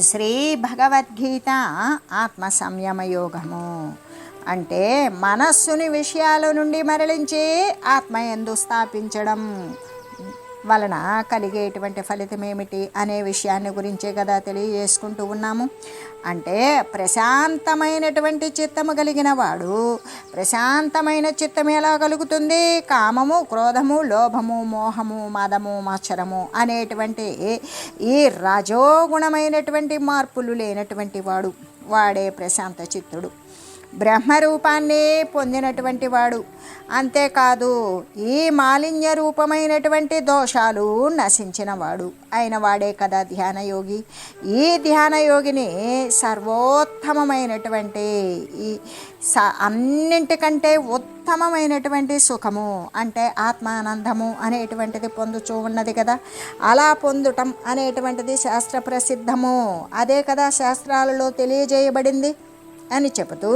శ్రీ భగవద్గీత ఆత్మ సంయమయోగము అంటే మనస్సుని విషయాల నుండి మరలించి ఆత్మయందు స్థాపించడం. వలన కలిగేటువంటి ఫలితం ఏమిటి అనే విషయాన్ని గురించే కదా తెలియజేసుకుంటూ ఉన్నాము. అంటే ప్రశాంతమైనటువంటి చిత్తము కలిగిన వాడు ప్రశాంతమైన చిత్తం ఎలా కలుగుతుంది? కామము క్రోధము లోభము మోహము మదము మచ్చరము అనేటువంటి ఈ రజోగుణమైనటువంటి మార్పులు లేనటువంటి వాడు వాడే ప్రశాంత చిత్తుడు. బ్రహ్మరూపాన్నే పొందినటువంటి వాడు. అంతేకాదు ఈ మాలిన్య రూపమైనటువంటి దోషాలు నశించినవాడు అయిన వాడే కదా ధ్యానయోగి. ఈ ధ్యానయోగిని సర్వోత్తమమైనటువంటి ఈ స అన్నింటికంటే ఉత్తమమైనటువంటి సుఖము అంటే ఆత్మానందము అనేటువంటిది పొందుచూ ఉన్నది కదా. అలా పొందటం అనేటువంటిది శాస్త్ర ప్రసిద్ధము. అదే కదా శాస్త్రాలలో తెలియజేయబడింది. అని చెబుతూ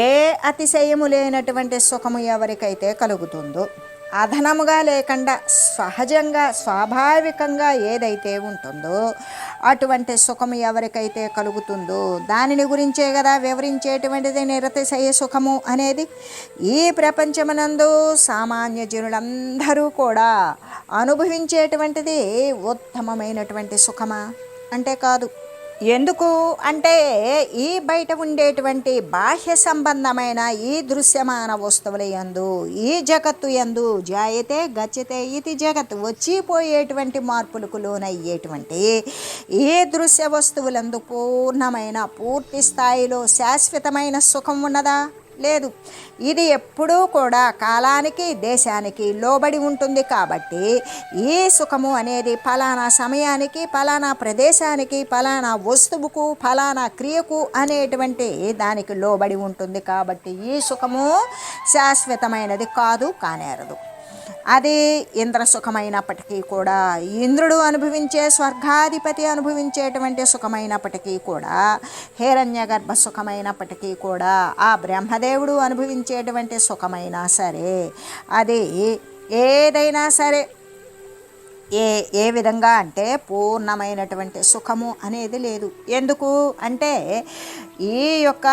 ఏ అతిశయము లేనటువంటి సుఖము ఎవరికైతే కలుగుతుందో అధనముగా లేకుండా సహజంగా స్వాభావికంగా ఏదైతే ఉంటుందో అటువంటి సుఖము ఎవరికైతే కలుగుతుందో దానిని గురించే కదా వివరించేటువంటిది నిరతిశయ సుఖము అనేది? ఈ ప్రపంచమునందు సామాన్య జనులందరూ కూడా అనుభవించేటువంటిది ఉత్తమమైనటువంటి సుఖమా? అంటే కాదు. ఎందుకు? అంటే ఈ బయట ఉండేటువంటి బాహ్య సంబంధమైన ఈ దృశ్యమాన వస్తువుల యందు ఈ జగత్తు యందు జాయితే గచ్చితే ఇది జగత్ వచ్చిపోయేటువంటి మార్పులకు లోనయ్యేటువంటి ఈ దృశ్య వస్తువులందు పూర్ణమైన పూర్తి స్థాయిలో శాశ్వతమైన సుఖం ఉన్నదా? లేదు. ఇది ఎప్పుడూ కూడా కాలానికి దేశానికి లోబడి ఉంటుంది కాబట్టి ఈ సుఖము అనేది ఫలానా సమయానికి ఫలానా ప్రదేశానికి ఫలానా వస్తువుకు ఫలానా క్రియకు అనేటువంటి దానికి లోబడి ఉంటుంది కాబట్టి ఈ సుఖము శాశ్వతమైనది కాదు కానేరదు. అది ఇంద్ర సుఖమైనప్పటికీ కూడా ఇంద్రుడు అనుభవించే స్వర్గాధిపతి అనుభవించేటువంటి సుఖమైనప్పటికీ కూడా హిరణ్య గర్భ సుఖమైనప్పటికీ కూడా ఆ బ్రహ్మదేవుడు అనుభవించేటువంటి సుఖమైనా సరే అది ఏదైనా సరే ఏ ఏ విధంగా అంటే పూర్ణమైనటువంటి సుఖము అనేది లేదు. ఎందుకు? అంటే ఈ యొక్క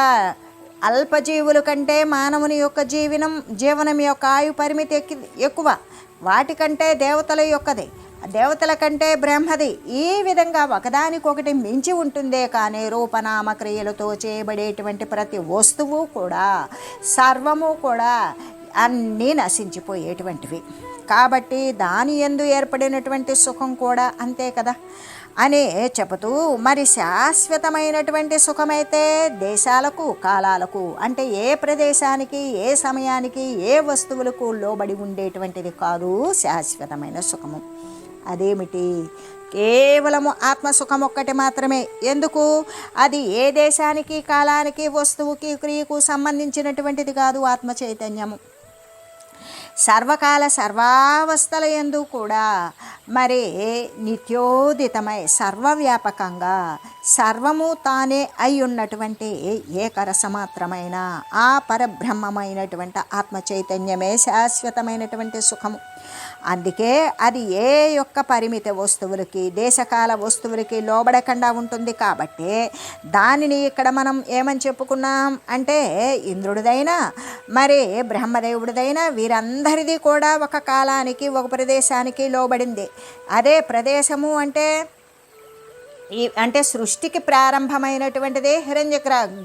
అల్పజీవుల కంటే మానవుని యొక్క జీవనం జీవనం యొక్క ఆయు పరిమితి ఎక్కి ఎక్కువ. వాటికంటే దేవతల యొక్కది. దేవతల కంటే బ్రహ్మది. ఈ విధంగా ఒకదానికొకటి మించి ఉంటుందే కానీ రూపనామ క్రియలతో చేయబడేటువంటి ప్రతి వస్తువు కూడా సర్వము కూడా అన్నీ నశించిపోయేటువంటివి. కాబట్టి దాని ఎందు ఏర్పడినటువంటి సుఖం కూడా అంతే కదా. అని చెబుతూ మరి శాశ్వతమైనటువంటి సుఖమైతే దేశాలకు కాలాలకు అంటే ఏ ప్రదేశానికి ఏ సమయానికి ఏ వస్తువులకు లోబడి ఉండేటువంటిది కాదు శాశ్వతమైన సుఖము. అదేమిటి? కేవలము ఆత్మసుఖం ఒక్కటి మాత్రమే. ఎందుకు? అది ఏ దేశానికి కాలానికి వస్తువుకి క్రియకు సంబంధించినటువంటిది కాదు ఆత్మ చైతన్యము సర్వకాల సర్వావస్థల ఎందు కూడా మరి నిత్యోదితమై సర్వవ్యాపకంగా సర్వము తానే అయి ఉన్నటువంటి ఏకరసమాత్రమైన ఆ పరబ్రహ్మమైనటువంటి ఆత్మ చైతన్యమే శాశ్వతమైనటువంటి సుఖము. అందుకే అది ఏ యొక్క పరిమిత వస్తువులకి దేశకాల వస్తువులకి లోబడకుండా ఉంటుంది కాబట్టి దానిని ఇక్కడ మనం ఏమని చెప్పుకున్నాం అంటే ఇంద్రుడిదైనా మరి బ్రహ్మదేవుడిదైనా వీరందరిది కూడా ఒక కాలానికి ఒక ప్రదేశానికి లోబడింది. అదే ప్రదేశము అంటే ఈ అంటే సృష్టికి ప్రారంభమైనటువంటిదే హిరణ్య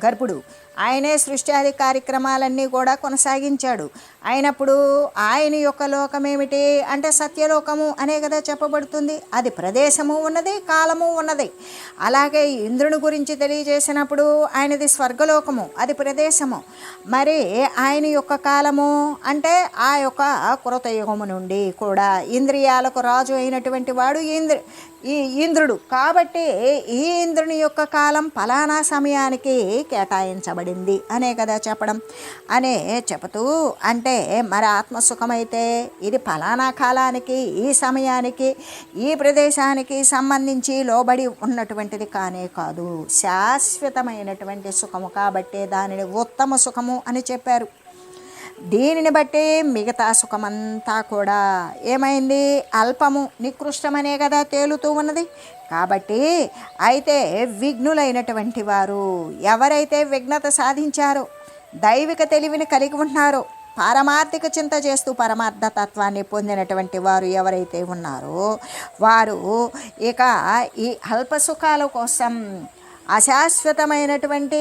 గర్భుడు. ఆయనే సృష్టి ఆది కార్యక్రమాలన్నీ కూడా కొనసాగించాడు. అయినప్పుడు ఆయన యొక్క లోకం ఏమిటి అంటే సత్యలోకము అనే కదా చెప్పబడుతుంది. అది ప్రదేశము ఉన్నది కాలము ఉన్నది. అలాగే ఇంద్రుని గురించి తెలియజేసినప్పుడు ఆయనది స్వర్గలోకము అది ప్రదేశము. మరి ఆయన యొక్క కాలము అంటే ఆ యొక్క కృతయుగము నుండి కూడా ఇంద్రియాలకు రాజు అయినటువంటి వాడు ఇంద్ర ఈ ఇంద్రుడు. కాబట్టి ఈ ఇంద్రుని యొక్క కాలం ఫలానా సమయానికి కేటాయించబడింది అనే కదా చెప్పడం. అనే చెబుతూ అంటే మరి ఆత్మసుఖమైతే ఇది ఫలానా కాలానికి ఈ సమయానికి ఈ ప్రదేశానికి సంబంధించి లోబడి ఉన్నటువంటిది కానే కాదు. శాశ్వతమైనటువంటి సుఖము కాబట్టి దానిని ఉత్తమ సుఖము అని చెప్పారు. దీనిని బట్టి మిగతా సుఖమంతా కూడా ఏమైంది? అల్పము నికృష్టమనే కదా తేలుతూ ఉన్నది. కాబట్టి అయితే విఘ్నులైనటువంటి వారు ఎవరైతే విఘ్నత సాధించారో దైవిక తెలివిని కలిగి ఉన్నారో పారమార్థిక చింత చేస్తూ పరమార్థ తత్వాన్ని పొందినటువంటి వారు ఎవరైతే ఉన్నారో వారు ఇక ఈ అల్ప సుఖాల కోసం అశాశ్వతమైనటువంటి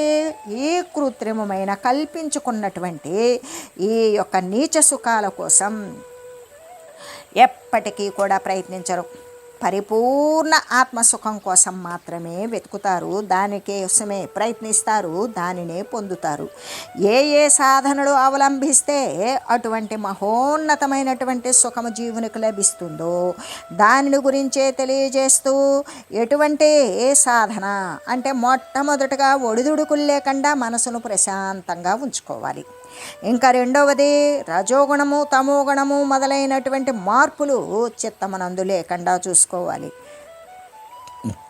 ఈ కృత్రిమమైన కల్పించుకున్నటువంటి ఈ యొక్క నీచ సుఖాల కోసం ఎప్పటికీ కూడా ప్రయత్నించరు. పరిపూర్ణ ఆత్మసుఖం కోసం మాత్రమే వెతుకుతారు. దానికోసమే ప్రయత్నిస్తారు. దానినే పొందుతారు. ఏ ఏ సాధనలు అవలంబిస్తే అటువంటి మహోన్నతమైనటువంటి సుఖము జీవునికి లభిస్తుందో దానిని గురించే తెలియజేస్తూ ఎటువంటి ఏ సాధన అంటే మొట్టమొదటగా ఒడిదుడుకులు లేకుండా మనసును ప్రశాంతంగా ఉంచుకోవాలి. ఇంకా రెండవది రజోగుణము తమోగుణము మొదలైనటువంటి మార్పులు చిత్తమనందు లేకుండా చూసుకోవాలి.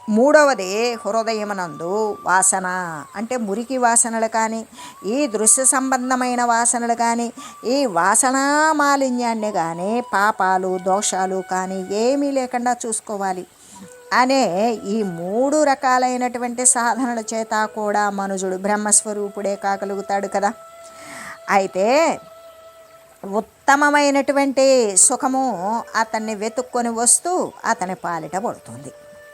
మూడవది హృదయమనందు వాసన. అంటే మురికి వాసనలు కానీ ఈ దృశ్య సంబంధమైన వాసనలు కానీ ఈ వాసనా మాలిన్యాన్ని కానీ పాపాలు దోషాలు కానీ ఏమీ లేకుండా చూసుకోవాలి. అనే ఈ మూడు రకాలైనటువంటి సాధనల చేత కూడా మనుజుడు బ్రహ్మస్వరూపుడే కాగలుగుతాడు కదా. అయితే ఉత్తమమైనటువంటి సుఖము అతన్ని వెతుక్కొని వస్తూ అతని పాలిట పడుతుంది.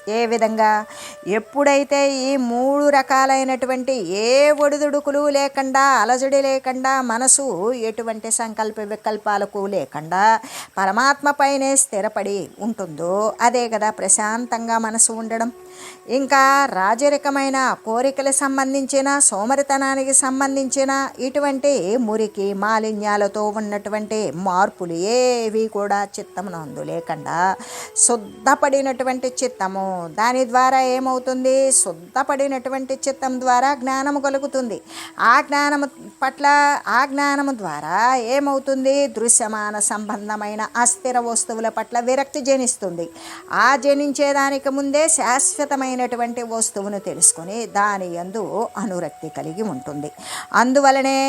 ఏ విధంగా? ఎప్పుడైతే ఈ మూడు రకాలైనటువంటి ఏ ఒడిదుడుకులు లేకుండా అలజడి లేకుండా మనసు ఎటువంటి సంకల్ప వికల్పాలకు లేకుండా పరమాత్మపైనే స్థిరపడి ఉంటుందో అదే కదా ప్రశాంతంగా మనసు ఉండడం. ఇంకా రాజరికమైన కోరికలు సంబంధించిన సోమరితనానికి సంబంధించిన ఇటువంటి మురికి మాలిన్యాలతో ఉన్నటువంటి మార్పులు ఏవి కూడా చిత్తమునందు లేకుండా శుద్ధపడినటువంటి చిత్తము. దాని ద్వారా ఏమవుతుంది? శుద్ధపడినటువంటి చిత్తం ద్వారా జ్ఞానము కలుగుతుంది. ఆ జ్ఞానము పట్ల ఆ జ్ఞానము ద్వారా ఏమవుతుంది? దృశ్యమాన సంబంధమైన అస్థిర వస్తువుల పట్ల విరక్తి జనిస్తుంది. ఆ జనించేదానికి ముందే శాశ్వతమైనటువంటి వస్తువును తెలుసుకొని దాని యందు అనురక్తి కలిగి ఉంటుంది. అందువలనే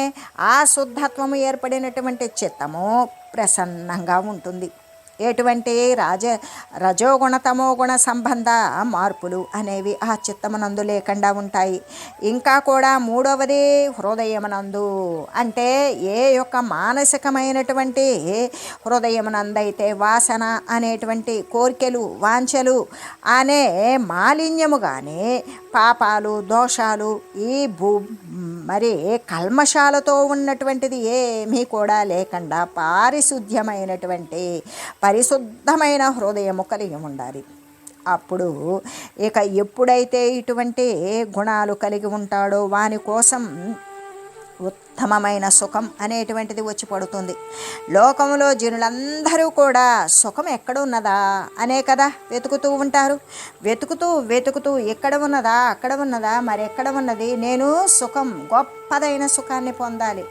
ఆ శుద్ధత్వము ఏర్పడినటువంటి చిత్తము ప్రసన్నంగా ఉంటుంది. ఎటువంటి రాజ రజోగుణ తమోగుణ సంబంధ మార్పులు అనేవి ఆ చిత్తమునందు లేకుండా ఉంటాయి. ఇంకా కూడా మూడవది హృదయమునందు. అంటే ఏ యొక్క మానసికమైనటువంటి హృదయమునందైతే వాసన అనేటువంటి కోరికలు వాంఛలు అనే మాలిన్యము కానీ పాపాలు దోషాలు ఈ భూ మరి కల్మషాలతో ఉన్నటువంటిది ఏమీ కూడా లేకుండా పారిశుద్ధ్యమైనటువంటి పరిశుద్ధమైన హృదయము కలిగి ఉండాలి. అప్పుడు ఇక ఎప్పుడైతే ఇటువంటి గుణాలు కలిగి ఉంటాడో వాని కోసం ఉత్తమమైన సుఖం అనేటువంటిది వచ్చి పడుతుంది. లోకంలో జనులందరూ కూడా సుఖం ఎక్కడ ఉన్నదా అనే కదా వెతుకుతూ ఉంటారు. వెతుకుతూ వెతుకుతూ ఎక్కడ ఉన్నదా? అక్కడ ఉన్నదా? మరి ఎక్కడ ఉన్నది? నేను సుఖం గొప్పదైన సుఖాన్ని పొందాలి.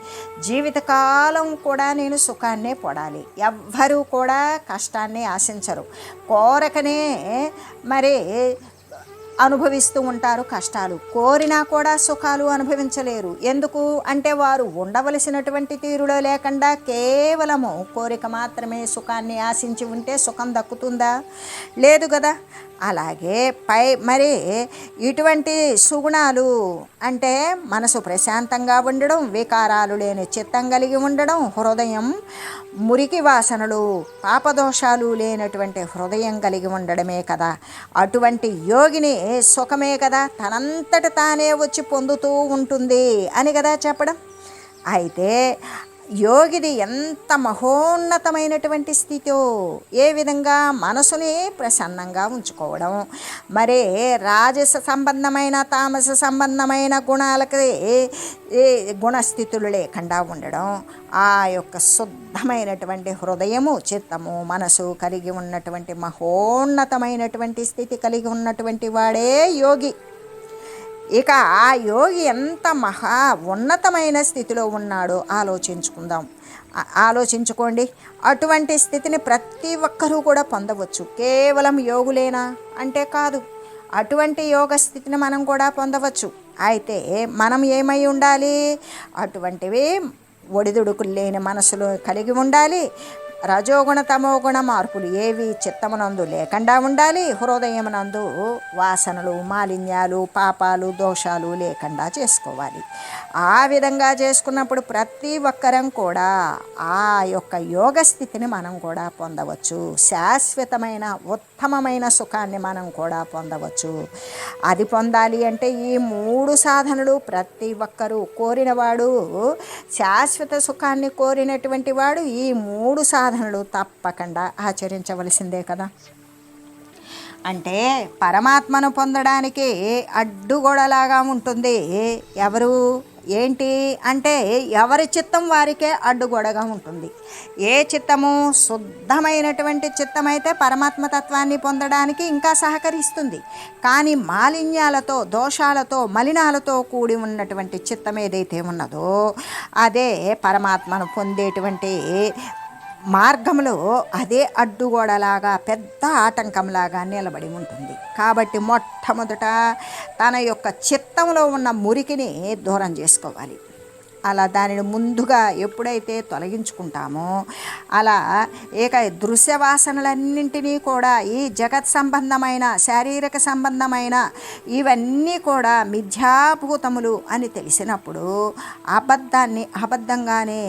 జీవితకాలం కూడా నేను సుఖాన్నే పొడాలి. ఎవ్వరూ కూడా కష్టాన్ని ఆశించరు. కోరకనే మరి అనుభవిస్తూ ఉంటారు కష్టాలు. కోరినా కూడా సుఖాలు అనుభవించలేరు. ఎందుకు? అంటే వారు ఉండవలసినటువంటి తీరులో లేకుండా కేవలము కోరిక మాత్రమే సుఖాన్ని ఆశించి ఉంటే సుఖం దక్కుతుందా? లేదు కదా అలాగే పై మరి ఇటువంటి సుగుణాలు అంటే మనసు ప్రశాంతంగా ఉండడం వికారాలు లేని చిత్తం కలిగి ఉండడం హృదయం మురికి వాసనలు పాపదోషాలు లేనటువంటి హృదయం కలిగి ఉండడమే కదా. అటువంటి యోగిని సుఖమే కదా. తనంతట తానే వచ్చి పొందుతూ ఉంటుంది అని కదా చెప్పడం. అయితే యోగిది ఎంత మహోన్నతమైనటువంటి స్థితో ఏ విధంగా మనసుని ప్రసన్నంగా ఉంచుకోవడం. మరే రాజస సంబంధమైన తామస సంబంధమైన గుణాలకి ఏ గుణస్థితులు లేకుండా ఉండడం. ఆ యొక్క శుద్ధమైనటువంటి హృదయము చిత్తము మనసు కలిగి ఉన్నటువంటి మహోన్నతమైనటువంటి స్థితి కలిగి ఉన్నటువంటి వాడే యోగి. ఇక ఆ యోగి ఎంత మహా ఉన్నతమైన స్థితిలో ఉన్నాడో ఆలోచించుకుందాం. ఆలోచించుకోండి. అటువంటి స్థితిని ప్రతి ఒక్కరూ కూడా పొందవచ్చు. కేవలం యోగులేనా? అంటే కాదు. అటువంటి యోగ స్థితిని మనం కూడా పొందవచ్చు. అయితే మనం ఏమై ఉండాలి? అటువంటివి ఒడిదుడుకులు లేని మనసులో కలిగి ఉండాలి. రజోగుణ తమోగుణ మార్పులు ఏవి చిత్తమునందు లేకుండా ఉండాలి. హృదయమునందు వాసనలు మాలిన్యాలు పాపాలు దోషాలు లేకుండా చేసుకోవాలి. ఆ విధంగా చేసుకున్నప్పుడు ప్రతి ఒక్కరం కూడా ఆ యొక్క యోగ స్థితిని మనం కూడా పొందవచ్చు. శాశ్వతమైన ఉత్తమమైన సుఖాన్ని మనం కూడా పొందవచ్చు. అది పొందాలి అంటే ఈ మూడు సాధనలు ప్రతి ఒక్కరూ కోరినవాడు శాశ్వత సుఖాన్ని కోరినటువంటి వాడు ఈ మూడు సాధనలు తప్పకుండా ఆచరించవలసిందే కదా. అంటే పరమాత్మను పొందడానికి అడ్డుగోడలాగా ఉంటుంది. ఎవరు? ఏంటి అంటే ఎవరి చిత్తం వారికే అడ్డుగోడగా ఉంటుంది. ఏ చిత్తము శుద్ధమైనటువంటి చిత్తమైతే పరమాత్మ తత్వాన్ని పొందడానికి ఇంకా సహకరిస్తుంది. కానీ మాలిన్యాలతో దోషాలతో మలినాలతో కూడి ఉన్నటువంటి చిత్తం ఏదైతే ఉన్నదో అదే పరమాత్మను పొందేటువంటి మార్గంలో అదే అడ్డుగోడలాగా పెద్ద ఆటంకంలాగా నిలబడి ఉంటుంది. కాబట్టి మొట్టమొదట తన యొక్క చిత్తంలో ఉన్న మురికిని దూరం చేసుకోవాలి. అలా దానిని ముందుగా ఎప్పుడైతే తొలగించుకుంటామో అలా ఏక దృశ్య వాసనలన్నింటినీ కూడా ఈ జగత్ సంబంధమైన శారీరక సంబంధమైన ఇవన్నీ కూడా మిథ్యాభూతములు అని తెలిసినప్పుడు అబద్ధాన్ని అబద్ధంగానే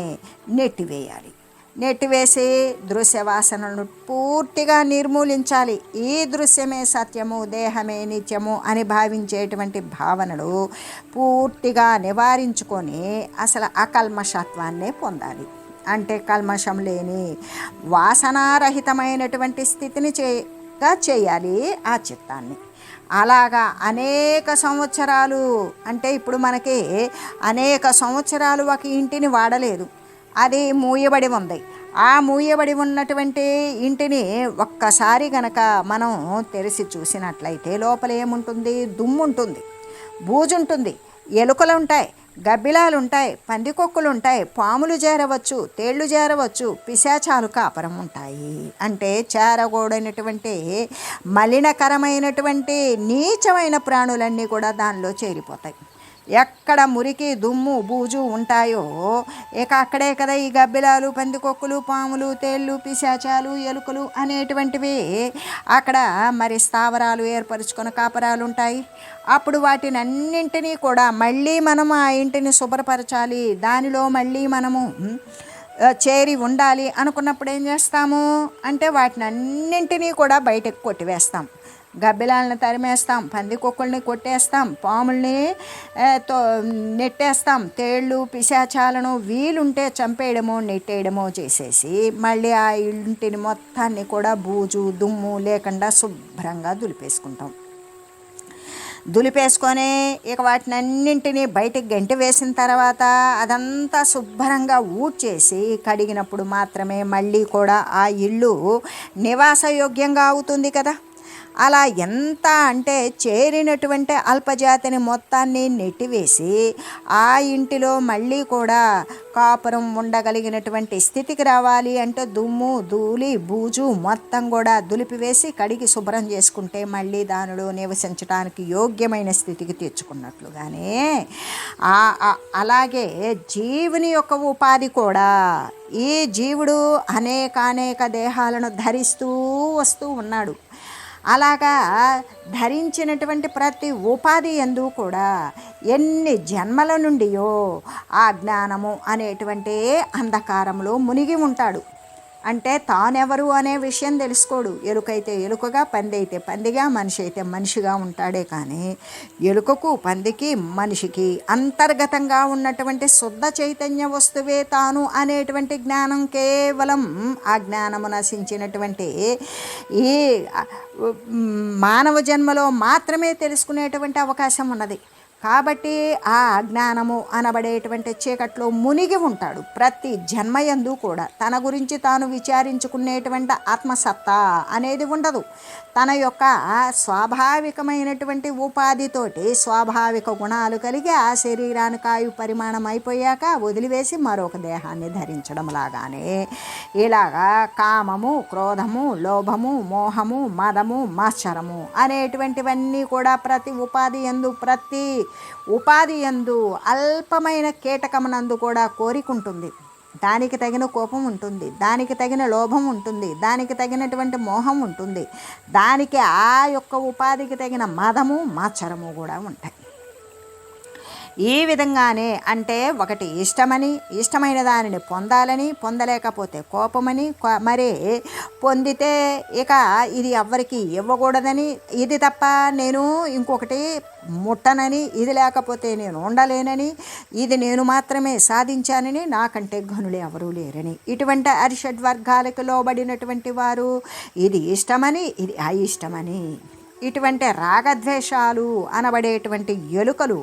నెట్టివేయాలి. నెట్టివేసి దృశ్యవాసనలను పూర్తిగా నిర్మూలించాలి. ఈ దృశ్యమే సత్యము దేహమే నిత్యము అని భావించేటువంటి భావనలు పూర్తిగా నివారించుకొని అసలు అకల్మషత్వాన్నే పొందాలి. అంటే కల్మషం లేని వాసనారహితమైనటువంటి స్థితిని చేయగా చేయాలి ఆ చిత్తాన్ని. అలాగా అనేక సంవత్సరాలు అంటే ఇప్పుడు మనకి అనేక సంవత్సరాలు ఒక ఇంటిని వాడలేదు. అది మూయబడి ఉంది. ఆ మూయబడి ఉన్నటువంటి ఇంటిని ఒక్కసారి గనక మనం తెరిచి చూసినట్లయితే లోపల ఏముంటుంది? దుమ్ము ఉంటుంది బూజు ఉంటుంది ఎలుకలు ఉంటాయి గబ్బిలాలు ఉంటాయి పందికొక్కులు ఉంటాయి పాములు చేరవచ్చు. తేళ్ళు చేరవచ్చు. పిశాచాలు కాపరం ఉంటాయి అంటే చేరగూడైనటువంటి మలినకరమైనటువంటి నీచమైన ప్రాణులన్నీ కూడా దానిలో చేరిపోతాయి. ఎక్కడ మురికి దుమ్ము బూజు ఉంటాయో ఇక అక్కడే కదా ఈ గబ్బిలాలు పందికొక్కులు పాములు తేళ్ళు పిశాచాలు ఎలుకలు అనేటువంటివి. అక్కడ మరి స్థావరాలు ఏర్పరచుకొని కాపరాలు ఉంటాయి. అప్పుడు వాటిని అన్నింటినీ కూడా మళ్ళీ మనం ఆ ఇంటిని శుభ్రపరచాలి. దానిలో మళ్ళీ మనము చేరి ఉండాలి అనుకున్నప్పుడు ఏం చేస్తాము? అంటే వాటిని అన్నింటినీ కూడా బయటకు కొట్టివేస్తాం. గబ్బిలాలను తరిమేస్తాం పందికొక్కుల్ని కొట్టేస్తాం పాముల్ని తో నెట్టేస్తాం. తేళ్ళు పిశాచాలను వీలుంటే చంపేయడమో నెట్టేయడమో చేసేసి మళ్ళీ ఆ ఇంటిని మొత్తాన్ని కూడా బూజు దుమ్ము లేకుండా శుభ్రంగా దులిపేసుకుంటాం. దులిపేసుకొని ఇక వాటిని అన్నింటినీ బయటికి గంటి వేసిన తర్వాత అదంతా శుభ్రంగా ఊడ్చేసి కడిగినప్పుడు మాత్రమే మళ్ళీ కూడా ఆ ఇల్లు నివాసయోగ్యంగా అవుతుంది కదా. అలా ఎంత అంటే చేరినటువంటి అల్పజాతిని మొత్తాన్ని నెట్టివేసి ఆ ఇంటిలో మళ్ళీ కూడా కాపురం ఉండగలిగినటువంటి స్థితికి రావాలి అంటే దుమ్ము ధూళి బూజు మొత్తం కూడా దులిపివేసి కడిగి శుభ్రం చేసుకుంటే మళ్ళీ దానిలో నివసించడానికి యోగ్యమైన స్థితికి తెచ్చుకున్నట్లుగానే అలాగే జీవుని యొక్క ఉపాధి కూడా ఈ జీవుడు అనేకానేక దేహాలను ధరిస్తూ వస్తూ ఉన్నాడు. అలాగా ధరించినటువంటి ప్రతి ఉపాధి ఎందు కూడా ఎన్ని జన్మల నుండియో ఆ జ్ఞానము అనేటువంటి అంధకారంలో మునిగి ఉంటాడు. అంటే తానెవరు అనే విషయం తెలుసుకోడు. ఎలుకైతే ఎలుకగా పంది అయితే పందిగా మనిషి అయితే మనిషిగా ఉంటాడే కానీ ఎలుకకు పందికి మనిషికి అంతర్గతంగా ఉన్నటువంటి శుద్ధ చైతన్య వస్తువే తాను అనేటువంటి జ్ఞానం కేవలం ఆ జ్ఞానము నశించినటువంటి ఈ మానవ జన్మలో మాత్రమే తెలుసుకునేటువంటి అవకాశం ఉన్నది. కాబట్టి ఆ అజ్ఞానము అనబడేటువంటి చీకట్లో మునిగి ఉంటాడు. ప్రతి జన్మయందు కూడా తన గురించి తాను విచారించుకునేటువంటి ఆత్మసత్తా అనేది ఉండదు. తన యొక్క స్వాభావికమైనటువంటి ఉపాధితోటి స్వాభావిక గుణాలు కలిగి ఆ శరీరానికి ఆయు పరిమాణం అయిపోయాక వదిలివేసి మరొక దేహాన్ని ధరించడం లాగానే. ఇలాగా కామము క్రోధము లోభము మోహము మదము మాశ్చరము అనేటువంటివన్నీ కూడా ప్రతి ఉపాధి ఎందు ప్రతి ఉపాధి ఎందు అల్పమైన కీటకమునందు కూడా కోరికుంటుంది. దానికి తగిన కోపం ఉంటుంది దానికి తగిన లోభం ఉంటుంది దానికి తగినటువంటి మోహం ఉంటుంది దానికి ఆ యొక్క ఉపాధికి తగిన మదము మాచరము కూడా ఉంటాయి. ఈ విధంగానే అంటే ఒకటి ఇష్టమని ఇష్టమైన దానిని పొందాలని పొందలేకపోతే కోపమని మరి పొందితే ఇక ఇది ఎవ్వరికి ఇవ్వకూడదని ఇది తప్ప నేను ఇంకొకటి ముట్టనని ఇది లేకపోతే నేను ఉండలేనని ఇది నేను మాత్రమే సాధించానని నాకంటే గనులు ఎవరూ లేరని. ఇటువంటి అరిషడ్ వర్గాలకు లోబడినటువంటి వారు ఇది ఇష్టమని ఇది అయిష్టమని ఇటువంటి రాగద్వేషాలు అనబడేటువంటి ఎలుకలు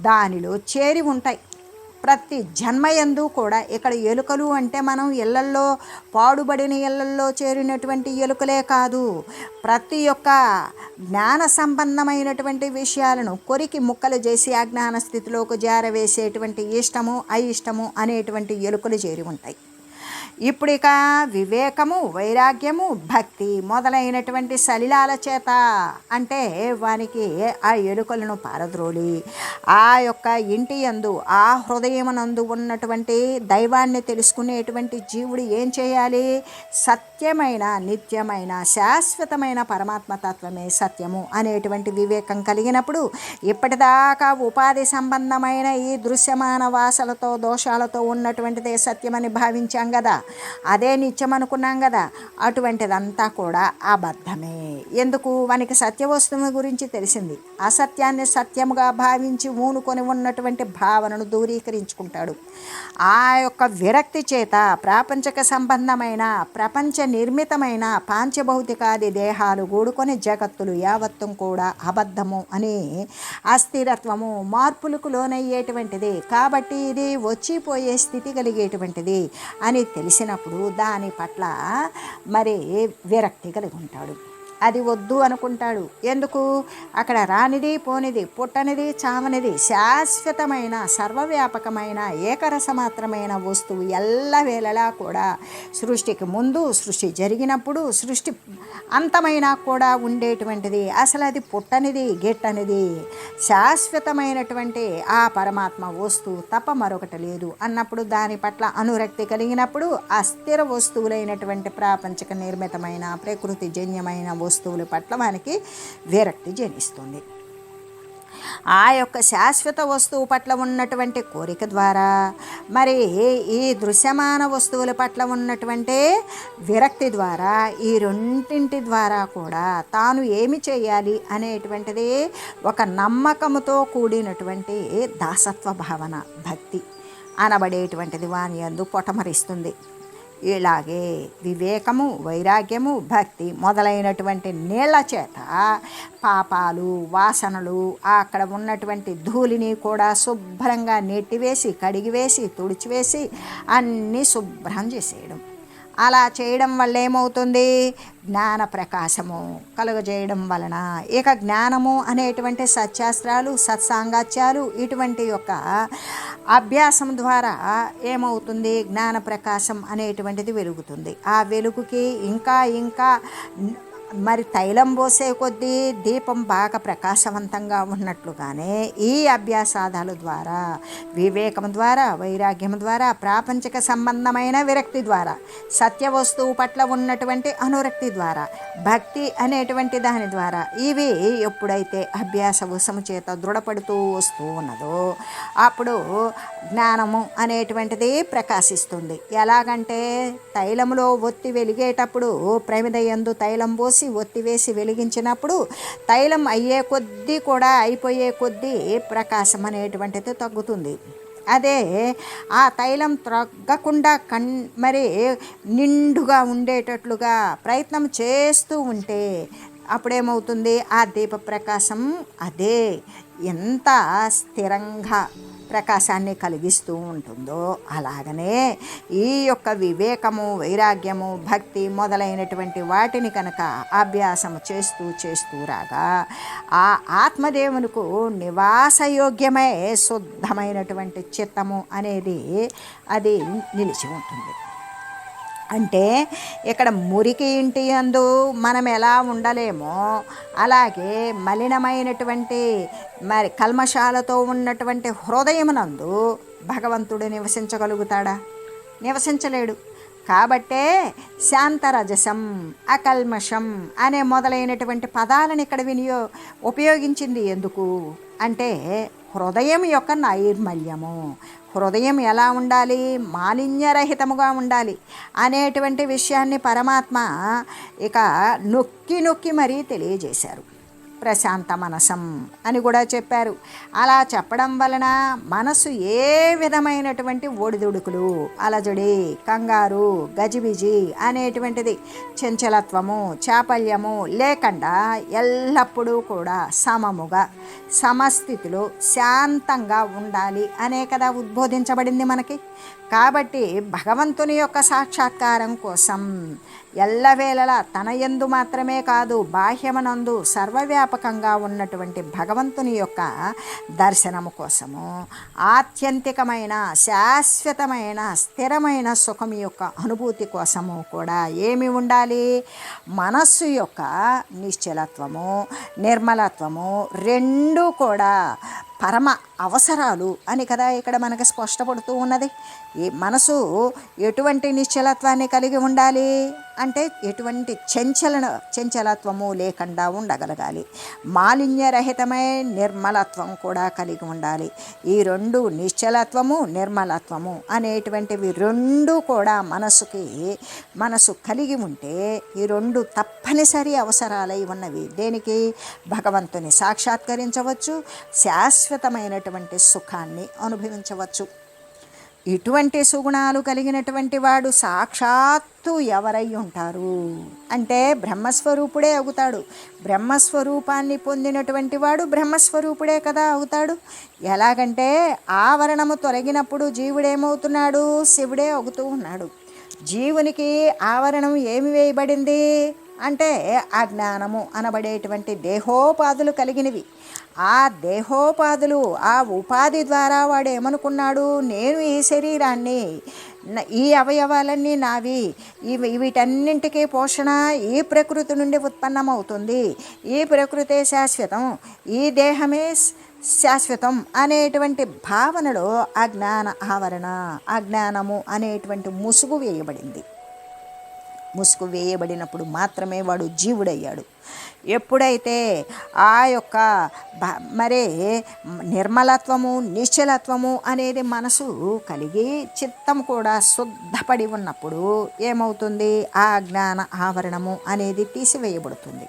దానిలో చేరి ఉంటాయి. ప్రతి జన్మయందు కూడా ఇక్కడ ఎలుకలు అంటే మనం ఇళ్ళల్లో పాడుబడిన ఇళ్ళల్లో చేరినటువంటి ఎలుకలే కాదు. ప్రతి ఒక్క జ్ఞాన సంబంధమైనటువంటి విషయాలను కొరికి ముక్కలు చేసి అజ్ఞాన స్థితిలోకి జారవేసేటువంటి ఇష్టము అయిష్టము అనేటువంటి ఎలుకలు చేరి ఉంటాయి. ఇప్పుడు ఇక వివేకము వైరాగ్యము భక్తి మొదలైనటువంటి సలిలాల చేత అంటే వానికి ఆ ఎలుకలను పారద్రోలి ఆ యొక్క ఇంటి యందు ఆ హృదయమునందు ఉన్నటువంటి దైవాన్ని తెలుసుకునేటువంటి జీవుడు ఏం చేయాలి? సత్యమైన నిత్యమైన శాశ్వతమైన పరమాత్మతత్వమే సత్యము అనేటువంటి వివేకం కలిగినప్పుడు ఇప్పటిదాకా ఉపాధి సంబంధమైన ఈ దృశ్యమాన వాసలతో దోషాలతో ఉన్నటువంటిదే సత్యమని భావించాం కదా అదే నిత్యం అనుకున్నాం కదా అటువంటిదంతా కూడా అబద్ధమే. ఎందుకు? వానికి సత్యవస్తువు గురించి తెలిసింది. అసత్యాన్ని సత్యముగా భావించి ఊనుకొని ఉన్నటువంటి భావనను దూరీకరించుకుంటాడు. ఆ యొక్క విరక్తి చేత ప్రాపంచక సంబంధమైన ప్రపంచ నిర్మితమైన పాంచభౌతికాది దేహాలు గూడుకొని జగత్తులు యావత్వం కూడా అబద్ధము అని అస్థిరత్వము మార్పులకు లోనయ్యేటువంటిది. కాబట్టి ఇది వచ్చిపోయే స్థితి కలిగేటువంటిది అని తెలిసినప్పుడు దాని పట్ల మరి విరక్తి కలిగి ఉంటాడు. అది వద్దు అనుకుంటాడు. ఎందుకు? అక్కడ రానిది పోనిది పుట్టనిది చావనిది శాశ్వతమైన సర్వవ్యాపకమైన ఏకరసమాత్రమైన వస్తువు ఎల్లవేళలా కూడా సృష్టికి ముందు సృష్టి జరిగినప్పుడు సృష్టి అంతమైనా కూడా ఉండేటువంటిది. అసలు అది పుట్టనిది గిట్టనిది శాశ్వతమైనటువంటి ఆ పరమాత్మ వస్తువు తప్ప మరొకటి లేదు అన్నప్పుడు దాని పట్ల అనురక్తి కలిగినప్పుడు అస్థిర వస్తువులైనటువంటి ప్రాపంచక నిర్మితమైన ప్రకృతి జన్యమైన వస్తువు వస్తువుల పట్ల మనకి విరక్తి జనిస్తుంది. ఆ యొక్క శాశ్వత వస్తువు పట్ల ఉన్నటువంటి కోరిక ద్వారా మరి ఈ దృశ్యమాన వస్తువుల పట్ల ఉన్నటువంటి విరక్తి ద్వారా ఈ రెండింటి ద్వారా కూడా తాను ఏమి చేయాలి అనేటువంటిది ఒక నమ్మకముతో కూడినటువంటి దాసత్వ భావన భక్తి అనబడేటువంటిది వాని అందు పొటమరిస్తుంది. ఇలాగే వివేకము వైరాగ్యము భక్తి మొదలైనటువంటి నీళ్ళ చేత పాపాలు వాసనలు అక్కడ ఉన్నటువంటి ధూళిని కూడా శుభ్రంగా నెట్టివేసి కడిగివేసి తుడిచివేసి అన్నీ శుభ్రం చేసేయడం. అలా చేయడం వల్ల ఏమవుతుంది? జ్ఞాన ప్రకాశము కలుగజేయడం వలన. ఇక జ్ఞానము అనేటువంటి సత్శాస్త్రాలు సత్సాంగత్యాలు ఇటువంటి యొక్క అభ్యాసం ద్వారా ఏమవుతుంది? జ్ఞాన ప్రకాశం అనేటువంటిది వెలుగుతుంది. ఆ వెలుగుకి ఇంకా ఇంకా మరి తైలం పోసే కొద్దీ దీపం బాగా ప్రకాశవంతంగా ఉన్నట్లుగానే ఈ అభ్యాసాదాల ద్వారా వివేకం ద్వారా వైరాగ్యం ద్వారా ప్రాపంచిక సంబంధమైన విరక్తి ద్వారా సత్య వస్తువు పట్ల ఉన్నటువంటి అనురక్తి ద్వారా భక్తి అనేటువంటి దాని ద్వారా ఇవి ఎప్పుడైతే అభ్యాస వశము చేత దృఢపడుతూ వస్తూ ఉన్నదో అప్పుడు జ్ఞానము అనేటువంటిది ప్రకాశిస్తుంది. ఎలాగంటే తైలములో ఒత్తి వెలిగేటప్పుడు ప్రమిదయందు తైలం పోసి ఒత్తి ఒత్తివేసి వెలిగించినప్పుడు తైలం అయ్యే కొద్దీ కూడా అయిపోయే కొద్దీ ప్రకాశం అనేటువంటిది తగ్గుతుంది. అదే ఆ తైలం త్రగ్గకుండా కన్ మరి నిండుగా ఉండేటట్లుగా ప్రయత్నం చేస్తూ ఉంటే అప్పుడేమవుతుంది? ఆ దీప ప్రకాశం అదే ఎంత స్థిరంగా ప్రకాశాన్ని కలిగిస్తూ ఉంటుందో అలాగనే ఈ యొక్క వివేకము వైరాగ్యము భక్తి మొదలైనటువంటి వాటిని కనుక అభ్యాసము చేస్తూ చేస్తూ రాగా ఆ ఆత్మదేవునికు నివాసయోగ్యమే శుద్ధమైనటువంటి చిత్తము అనేది అది నిలిచి ఉంటుంది. అంటే ఇక్కడ మురికి ఇంటి యందు మనం ఎలా ఉండలేమో అలాగే మలినమైనటువంటి మరి కల్మశాలతో ఉన్నటువంటి హృదయమునందు భగవంతుడు నివసించగలుగుతాడా? నివసించలేడు. కాబట్టే శాంతరజసం అకల్మషం అనే మొదలైనటువంటి పదాలను ఇక్కడ వినియో ఉపయోగించింది ఎందుకు? అంటే హృదయం యొక్క నైర్మల్యము. హృదయం ఎలా ఉండాలి? మాలిన్యరహితముగా ఉండాలి అనేటువంటి విషయాన్ని పరమాత్మ ఇక నొక్కి నొక్కి మరీ తెలియజేశారు. ప్రశాంత మనసం అని కూడా చెప్పారు. అలా చెప్పడం వలన మనసు ఏ విధమైనటువంటి ఒడిదుడుకులు అలజడి కంగారు గజిబిజి అనేటువంటిది చంచలత్వము చాపల్యము లేకుండా ఎల్లప్పుడూ కూడా సమముగా సమస్థితిలో శాంతంగా ఉండాలి అనే కదా ఉద్బోధించబడింది మనకి. కాబట్టి భగవంతుని యొక్క సాక్షాత్కారం కోసం ఎల్లవేళలా తన యందు మాత్రమే కాదు బాహ్యమనందు సర్వవ్యాపకంగా ఉన్నటువంటి భగవంతుని యొక్క దర్శనము కోసము ఆత్యంతికమైన శాశ్వతమైన స్థిరమైన సుఖం యొక్క అనుభూతి కోసము కూడా ఏమి ఉండాలి? మనస్సు యొక్క నిశ్చలత్వము నిర్మలత్వము రెండూ కూడా పరమ అవసరాలు అని కదా ఇక్కడ మనకు స్పష్టపడుతూ ఉన్నది. ఈ మనసు ఎటువంటి నిశ్చలత్వాన్ని కలిగి ఉండాలి అంటే ఎటువంటి చంచలన చంచలత్వము లేకుండా ఉండగలగాలి. మాలిన్యరహితమై నిర్మలత్వం కూడా కలిగి ఉండాలి. ఈ రెండు నిశ్చలత్వము నిర్మలత్వము అనేటువంటివి రెండు కూడా మనసుకి మనసు కలిగి ఉంటే ఈ రెండు తప్పనిసరి అవసరాలై ఉన్నవి. దేనికి? భగవంతుని సాక్షాత్కరించవచ్చు శాశ్వతమైనటువంటి సుఖాన్ని అనుభవించవచ్చు. ఇటువంటి సుగుణాలు కలిగినటువంటి వాడు సాక్షాత్తు ఎవరై ఉంటారు? అంటే బ్రహ్మస్వరూపుడే అవుతాడు. బ్రహ్మస్వరూపాన్ని పొందినటువంటి వాడు బ్రహ్మస్వరూపుడే కదా అవుతాడు. ఎలాగంటే ఆవరణము తొలగినప్పుడు జీవుడేమవుతున్నాడు? శివుడే అవుతూ ఉన్నాడు. జీవునికి ఆవరణం ఏమి వేయబడింది? అంటే అజ్ఞానము అనబడేటువంటి దేహోపాధులు కలిగినవి. ఆ దేహోపాధులు ఆ ఉపాధి ద్వారా వాడు ఏమనుకున్నాడు? నేను ఈ శరీరాన్ని ఈ అవయవాలన్నీ నావి ఇవి వీటన్నింటికీ పోషణ ఈ ప్రకృతి నుండి ఉత్పన్నమవుతుంది. ఈ ప్రకృతే శాశ్వతం ఈ దేహమే శాశ్వతం అనేటువంటి భావనలో అజ్ఞాన ఆవరణ అజ్ఞానము అనేటువంటి ముసుగు వేయబడింది. ముసుగు వేయబడినప్పుడు మాత్రమే వాడు జీవుడయ్యాడు. ఎప్పుడైతే ఆ యొక్క భ- మరి నిర్మలత్వము నిశ్చలత్వము అనేది మనసు కలిగి చిత్తం కూడా శుద్ధపడి ఉన్నప్పుడు ఏమవుతుంది? ఆ జ్ఞాన ఆవరణము అనేది తీసివేయబడుతుంది.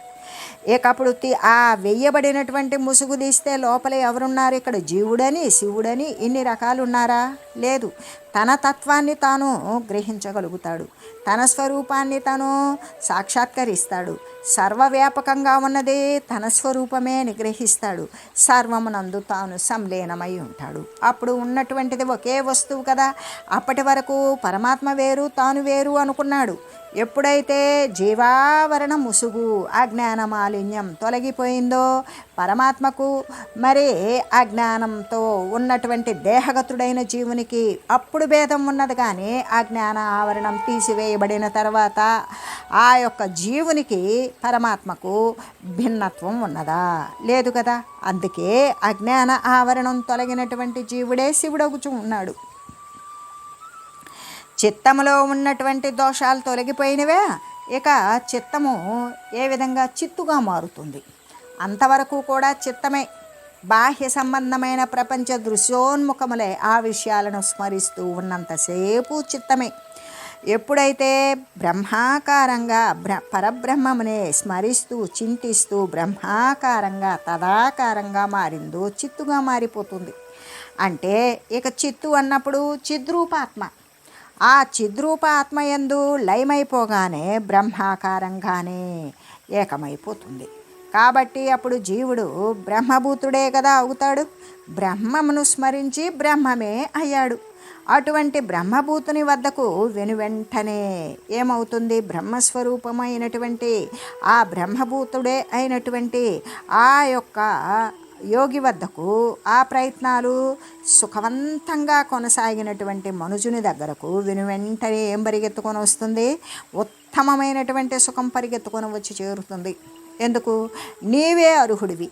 ఇకప్పుడు తి- ఆ వెయ్యబడినటువంటి ముసుగు తీస్తే లోపల ఎవరున్నారు? ఇక్కడ జీవుడని శివుడని ఇన్ని రకాలు ఉన్నారా లేదు. తన తత్వాన్ని తాను గ్రహించగలుగుతాడు. తన స్వరూపాన్ని తాను సాక్షాత్కరిస్తాడు. సర్వవ్యాపకంగా ఉన్నది తన స్వరూపమే నిగ్రహిస్తాడు. సర్వమునందు తాను సంలీనమై ఉంటాడు. అప్పుడు ఉన్నటువంటిది ఒకే వస్తువు కదా. అప్పటి వరకు పరమాత్మ వేరు తాను వేరు అనుకున్నాడు. ఎప్పుడైతే జీవావరణ ముసుగు అజ్ఞాన మాలిన్యం తొలగిపోయిందో పరమాత్మకు మరి అజ్ఞానంతో ఉన్నటువంటి దేహగతుడైన జీవునికి అప్పుడు ఇప్పుడు భేదం ఉన్నది కానీ ఆ జ్ఞాన ఆవరణం తీసివేయబడిన తర్వాత ఆ యొక్క జీవునికి పరమాత్మకు భిన్నత్వం ఉన్నదా? లేదు కదా. అందుకే అజ్ఞాన ఆవరణం తొలగినటువంటి జీవుడే శివుడగుచు ఉన్నాడు. చిత్తములో ఉన్నటువంటి దోషాలు తొలగిపోయినవే ఇక చిత్తము ఏ విధంగా చిత్తుగా మారుతుంది? అంతవరకు కూడా చిత్తమే. బాహ్య సంబంధమైన ప్రపంచ దృశ్యోన్ముఖములై ఆ విషయాలను స్మరిస్తూ ఉన్నంతసేపు చిత్తమే. ఎప్పుడైతే బ్రహ్మాకారంగా బ్ర పరబ్రహ్మమునే స్మరిస్తూ చింతిస్తూ బ్రహ్మాకారంగా తదాకారంగా మారిందో చిత్తుగా మారిపోతుంది. అంటే ఇక చిత్తు అన్నప్పుడు చిద్రూపాత్మ. ఆ చిద్రూప ఆత్మయందు లయమైపోగానే బ్రహ్మాకారంగానే ఏకమైపోతుంది. కాబట్టి అప్పుడు జీవుడు బ్రహ్మభూతుడే కదా అవుతాడు. బ్రహ్మమును స్మరించి బ్రహ్మమే అయ్యాడు. అటువంటి బ్రహ్మభూతుని వద్దకు వెనువెంటనే ఏమవుతుంది? బ్రహ్మస్వరూపమైనటువంటి ఆ బ్రహ్మభూతుడే అయినటువంటి ఆ యొక్క యోగి వద్దకు ఆ ప్రయత్నాలు సుఖవంతంగా కొనసాగినటువంటి మనుజుని దగ్గరకు విను వెంటనే ఏం పరిగెత్తుకొని వస్తుంది? ఉత్తమమైనటువంటి సుఖం పరిగెత్తుకొని వచ్చి చేరుతుంది. ఎందుకు? నీవే అర్హుడివి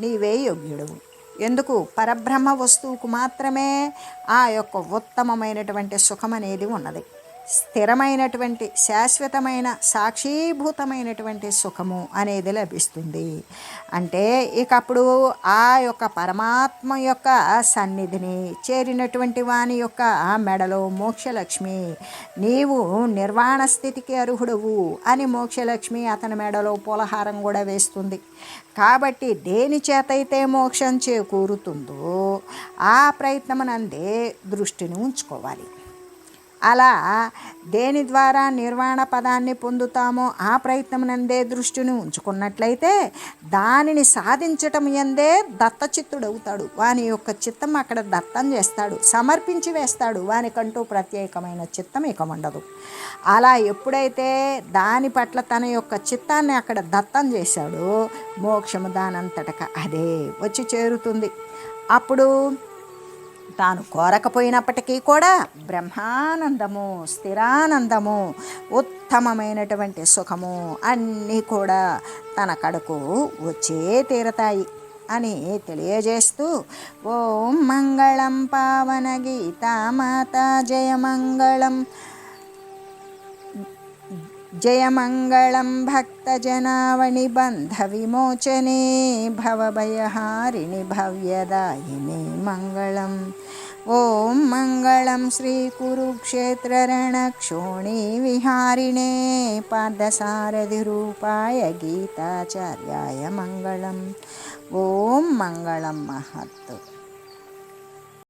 నీవే యోగ్యుడువు. ఎందుకు? పరబ్రహ్మ వస్తువుకు మాత్రమే ఆ యొక్క ఉత్తమమైనటువంటి సుఖం అనేది ఉన్నది. స్థిరమైనటువంటి శాశ్వతమైన సాక్షీభూతమైనటువంటి సుఖము అనేది లభిస్తుంది. అంటే ఇక అప్పుడు ఆ యొక్క పరమాత్మ యొక్క సన్నిధిని చేరినటువంటి వాని యొక్క మెడలో మోక్షలక్ష్మి నీవు నిర్వాణ స్థితికి అర్హుడవు అని మోక్షలక్ష్మి అతని మెడలో పులహారం కూడా వేస్తుంది. కాబట్టి దేని చేతైతే మోక్షం చేకూరుతుందో ఆ ప్రయత్నమునందే దృష్టిని ఉంచుకోవాలి. అలా దేని ద్వారా నిర్వాణ పదాన్ని పొందుతామో ఆ ప్రయత్నం నందే దృష్టిని ఉంచుకున్నట్లయితే దానిని సాధించటం ఎందే దత్తచిత్తుడవుతాడు. వాని యొక్క చిత్తం అక్కడ దత్తం చేస్తాడు. సమర్పించి వేస్తాడు. వానికంటూ ప్రత్యేకమైన చిత్తం ఇక ఉండదు. అలా ఎప్పుడైతే దాని పట్ల తన యొక్క చిత్తాన్ని అక్కడ దత్తం చేశాడో మోక్షము దానంతటక అదే వచ్చి చేరుతుంది. అప్పుడు తాను కోరకపోయినప్పటికీ కూడా బ్రహ్మానందము స్థిరానందము ఉత్తమమైనటువంటి సుఖము అన్నీ కూడా తన కడుకు వచ్చే తీరతాయి అని తెలియజేస్తూ ఓం మంగళం పావన గీతామాత జయమంగళం జయమంగళం బంధవిమోచనే భవభయహారిణి భవ్యదాయిని మంగళం. ఓం మంగళం శ్రీకురుక్షేత్రరణక్షోణి విహారిణే పార్థసారథిరూపాయ గీతాచార్యాయ మంగళం. ఓం మంగళం మహత్